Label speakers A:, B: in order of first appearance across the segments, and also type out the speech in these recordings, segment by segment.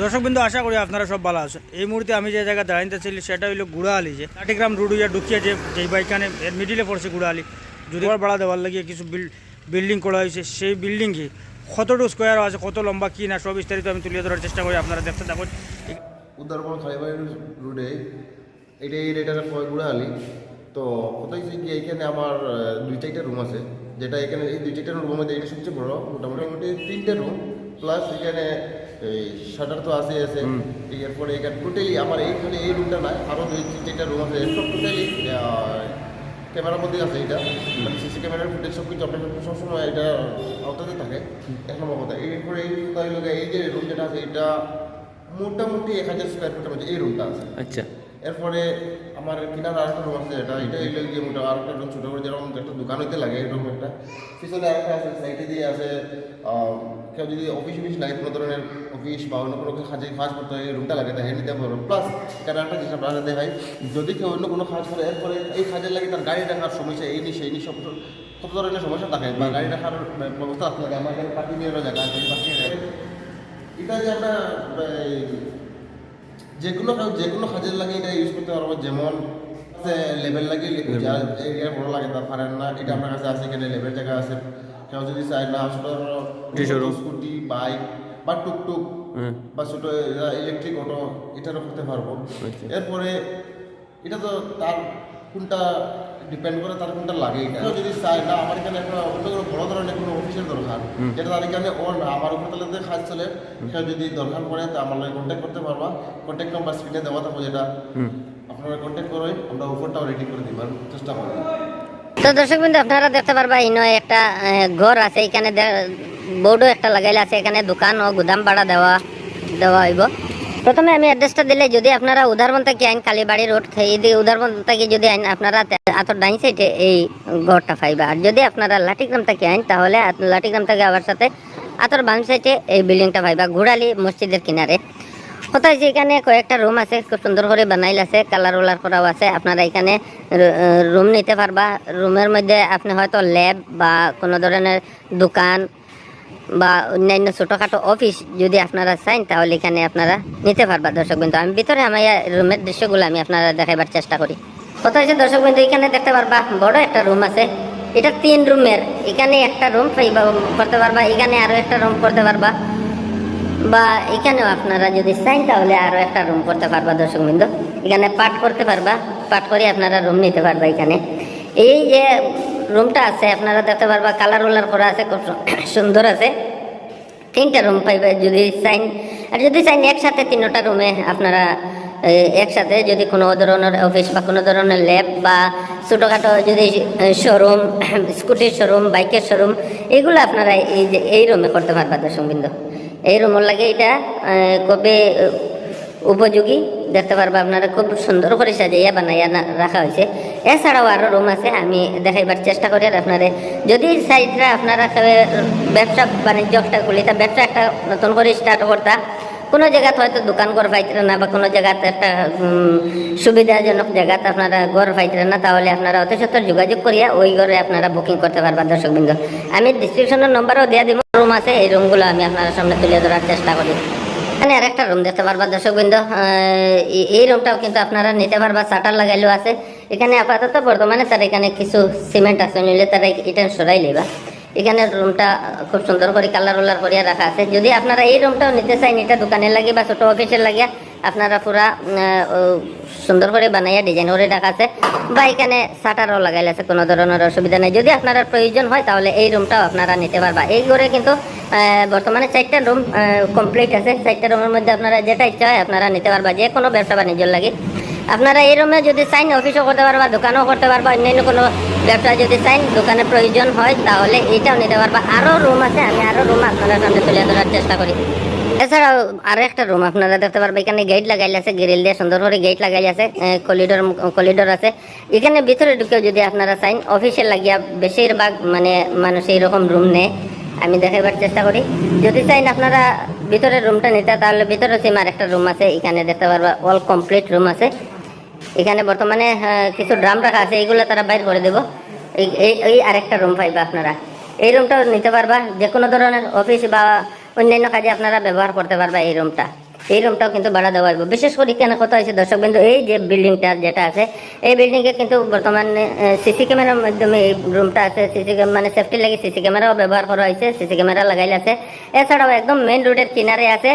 A: দর্শকবৃন্দ, আশা করি আপনারা সব ভালো আছেন। এই মুহূর্তে আমি যে জায়গায় দাঁড়াইতেছিলি সেটা হইল গুড়াহালি, যে লাঠিগ্রাম রোড হইয়া ঢুকিয়ে যে যেই বাইখানে এর মিডিলে পড়ছে গুড়াহালি, যদি ভাড়া দেওয়ার লাগিয়ে কিছু বিল্ডিং করা হয়েছে, সেই বিল্ডিংকে কতটুকু স্কোয়ার আছে, কত লম্বা কি না, সব বিস্তারিত আমি তুলে ধরার চেষ্টা করি, আপনারা দেখতে থাকুন।
B: উদ্ধারপন খালিবাড়ি রোডে, এটা এই রেটার গুড়াহালি। তো কোথায় কি এখানে আমার দুই চারটা রুম আছে, যেটা এখানে এই দুই চারটা রুমের মধ্যে এটা সবচেয়ে বড়। মোটামুটি তিনটে রুম প্লাস এখানে এই শাটার তো আছে। আছে এরপরে এখানে টোটালি আমার এইখানে এই রুমটা নাই আরও দুই তিনটা রুম আছে। সব টোটালি ক্যামেরার মধ্যে আছে এটা। মানে সিসি ক্যামেরার ফুটেজ সব কিছু আপনার সবসময় এটা আওতাতে থাকে। এক নম্বর কথা এরপরে এই এই যে রুম যেটা আছে এটা মোটামুটি এক হাজার স্কোয়ার ফুটের মধ্যে এই রুমটা আছে।
C: আচ্ছা।
B: এরপরে আমার কিনার আরেকটা রুম আছে, এটা এটা এলো গিয়ে মোটা আরেকটা রুম, ছোটো করে যেরকম একটা দোকান হইতে লাগে এরকম একটা। পিছনে আরেকটা আছে সাইডে দিয়ে আছে কেউ যদি অফিস অফিস লাগে কোনো ধরনের অফিস বা অন্য কোনো কাজে কাজ করতে হয় রুমটা লাগে, তাই নিতে পারব প্লাস এখানে একটা জিনিস আপনারা দেখাই, যদি কেউ অন্য কোনো কাজ করে, এরপরে এই কাজের লাগে তার গাড়ি রাখার সমস্যা, এই নিয়ে সেই নিয়ে সব কত ধরনের সমস্যা থাকে, বা গাড়ি রাখার ব্যবস্থা থাকতে লাগে আমার এখানে পার্কিং এর জায়গা আছে পার্কিং এটা যে আমরা যে কোনো যে কোনো কাজের লাগে এটা ইউজ করতে পারব। যেমন লেভেল লাগে এরিয়া বড় লাগে তার পারেন না। এটা আপনার কাছে আছে এখানে লেভেল জায়গা আছে। কেউ যদি চায় না ছোট। স্কুটি বাইক বা টুকটুক বা ছোট ইলেকট্রিক অটো এটারও করতে পারব।
C: আচ্ছা।
B: এরপরে এটা তো তার কোনটা ডিপেন্ড করে তার কোনটা লাগে। এটা যদি চায় না আমার এখানে একটা অন্য কোনো বড় ধরনের কোনো অফিসের দরকার। যেটা তার কারণে ওর না আমার উপর তাহলে কাজ চলে সেটা যদি দরকার পড়ে তা আমার লাগে কন্ট্যাক্ট করতে পারবা। কন্ট্যাক্ট নাম্বার স্ক্রিনে দেওয়া থাকব যেটা। আপনারা কন্ট্যাক্ট করবেন আমরা উপরটাও রেডি করে দিবার চেষ্টা করব।
D: তো দর্শক বিন্দু আপনারা দেখতে পারবা ইনো একটা ঘর আছে। এখানে বোর্ডও একটা লাগাইলে আছে। এখানে দোকান ও গুদাম ভাড়া দেওয়া দেওয়া হইব। প্রথমে আমি অ্যাড্রেসটা দিলে যদি আপনারা উদারবন থেকে আইন কালীবাড়ি রোড এই উদারবন থেকে যদি আইন আপনারা আতর ডাইন সাইডে এই ঘরটা পাইবা আর যদি আপনারা লাঠিগ্রাম থেকে আইন, তাহলে লাঠিগ্রাম থেকে আবার সাথে আতর বাম সাইডে এই বিল্ডিংটা পাইবা ঘুরালি মসজিদের কিনারে। কোথায় যে এখানে কয়েকটা রুম আছে, খুব সুন্দর করে বানাইল আছে কালার ওলার করাও আছে। আপনারা এখানে রুম নিতে পারবা। রুমের মধ্যে আপনি হয়তো ল্যাব বা কোনো ধরনের দোকান বা অন্যান্য ছোটোখাটো অফিস যদি আপনারা চান, তাহলে এখানে আপনারা নিতে পারবা, দর্শক বিন্দু। আমি ভিতরে আমার রুমের দৃশ্যগুলো আমি আপনারা দেখাবার চেষ্টা করি। কোথায় যে দর্শক বিন্দু, এখানে দেখতে পারবা, বড় একটা রুম আছে। এটা তিন রুমের এখানে একটা রুম করতে পারবা, এখানে আরও একটা রুম করতে পারবা। বা এখানেও আপনারা যদি চান, তাহলে আরও একটা রুম করতে পারবা, দর্শক বিন্দু। এখানে পাঠ করতে পারবা, পাঠ করে আপনারা রুম নিতে পারবা এখানে। এই যে রুমটা আছে, আপনারা দেখতে পারবা, কালার উলার করা আছে, খুব সুন্দর আছে। তিনটা রুম পাইবে, যদি চাইন আর যদি চাইন একসাথে তিনটা রুমে আপনারা একসাথে যদি কোনো ধরনের অফিস বা কোনো ধরনের ল্যাব বা ছোটোখাটো যদি শোরুম, স্কুটির শোরুম, বাইকের শোরুম, এগুলো আপনারা এই যে, এই রুমে করতে পারবা, দর্শক বিন্দু। এই রুমের লাগে এটা খুবই উপযোগী, দেখতে পারবা, আপনারা খুব সুন্দর করে সাজাইয়া বানাইয়া রাখা হয়েছে। এছাড়াও আরও রুম আছে, আমি দেখাইবার চেষ্টা করি আর আপনারা। যদি সাইডরা আপনারা ব্যবসা বাণিজ্য একটা খুলিতা ব্যবসা একটা নতুন করে স্টার্ট করতা, কোনো জায়গাতে হয়তো দোকান ঘর পাইতে না বা কোনো জায়গাতে একটা সুবিধাজনক জায়গাতে আপনারা ঘর পাইতে না, তাহলে আপনারা অত যোগাযোগ করিয়া ওই ঘরে আপনারা বুকিং করতে পারবেন দর্শকবৃন্দ। আমি ডিসক্রিপশনের নম্বরও দিয়ে দিব রুম আছে, এই রুমগুলো আমি আপনার সামনে তুলে ধরার চেষ্টা করি। এখানে আরেকটা রুম দেখতে পারবা দর্শক বৃন্দ এই রুমটাও কিন্তু আপনারা নিতে পারবা শাটার লাগাইলেও আছে। এখানে আপাতত বর্তমানে তার এখানে কিছু সিমেন্ট আছে নিলে তারা এটা সরাই লেবা। এখানে রুমটা খুব সুন্দর করে কালার উলার করিয়া রাখা আছে। যদি আপনারা এই রুমটাও নিতে চান এটা দোকানের লাগে বা ছোটো অফিসের লাগিয়া, আপনারা পুরা সুন্দর করে বানাইয়া ডিজাইন করে রাখা আছে। বা এখানে শাটারও লাগাইলে আছে, কোনো ধরনের অসুবিধা নেই। যদি আপনারা প্রয়োজন হয়, তাহলে এই রুমটাও আপনারা নিতে পারবা। এই ঘরে কিন্তু বর্তমানে চারটা রুম কমপ্লিট আছে। চারটা রুমের মধ্যে আপনারা যেটা ইচ্ছা হয়, আপনারা নিতে পারবা। যে কোনো ব্যবসা বাণিজ্যর লাগে। আপনারা এই রুমে যদি চাইন অফিসও করতে পারবা, দোকানও করতে পারবা, অন্যান্য কোনো ব্যবসা যদি চাইন দোকানে প্রয়োজন হয়, তাহলে এইটাও নিতে পারবা। আরও রুম আছে, আমি আরও রুম আপনারা সামনে তুলে ধরার চেষ্টা করি। এছাড়াও আরও একটা রুম আপনারা দেখতে পারবেন, এখানে গেট লাগাইলে আছে গ্রিল দিয়ে সুন্দর করে গেট লাগাই আছে কলিডর কলিডর আছে। এখানে ভিতরে ঢুকেও যদি আপনারা চাইন অফিসে লাগিয়া বেশিরভাগ মানে মানুষ এইরকম রুম নেয়, আমি দেখাবার চেষ্টা করি। যদি চাইন আপনারা ভিতরে রুমটা নিতে, তাহলে ভিতরে সিমার একটা রুম আছে, এখানে দেখতে পারবা অল কমপ্লিট রুম আছে। এখানে বর্তমানে কিছু ড্রাম রাখা আছে এইগুলো তারা বাইর করে দেবো। এই, এই- আরেকটা রুম পাইবা আপনারা। এই রুমটাও নিতে পারবা যে কোনো ধরনের অফিস বা অন্যান্য কাজে আপনারা ব্যবহার করতে পারবা এই রুমটা এই রুমটাও কিন্তু ভাড়া দেওয়া হইব। বিশেষ করে কেন কথা হয়েছে, দর্শক বিন্দু, এই যে বিল্ডিংটা যেটা আছে, এই বিল্ডিংয়ে কিন্তু বর্তমানে সিসি ক্যামেরার মাধ্যমে এই রুমটা আছে। সিসি মানে সেফটি লাগে সিসি ক্যামেরাও ব্যবহার করা হয়েছে সিসি ক্যামেরা লাগাইলে আছে। এছাড়াও একদম মেইন রোডের কিনারে আছে।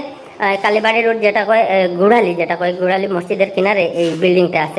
D: কালীবাড়ি রোড যেটা কয় গুড়ালি যেটা কয় গুড়ালি মসজিদের কিনারে এই বিল্ডিংটা আছে।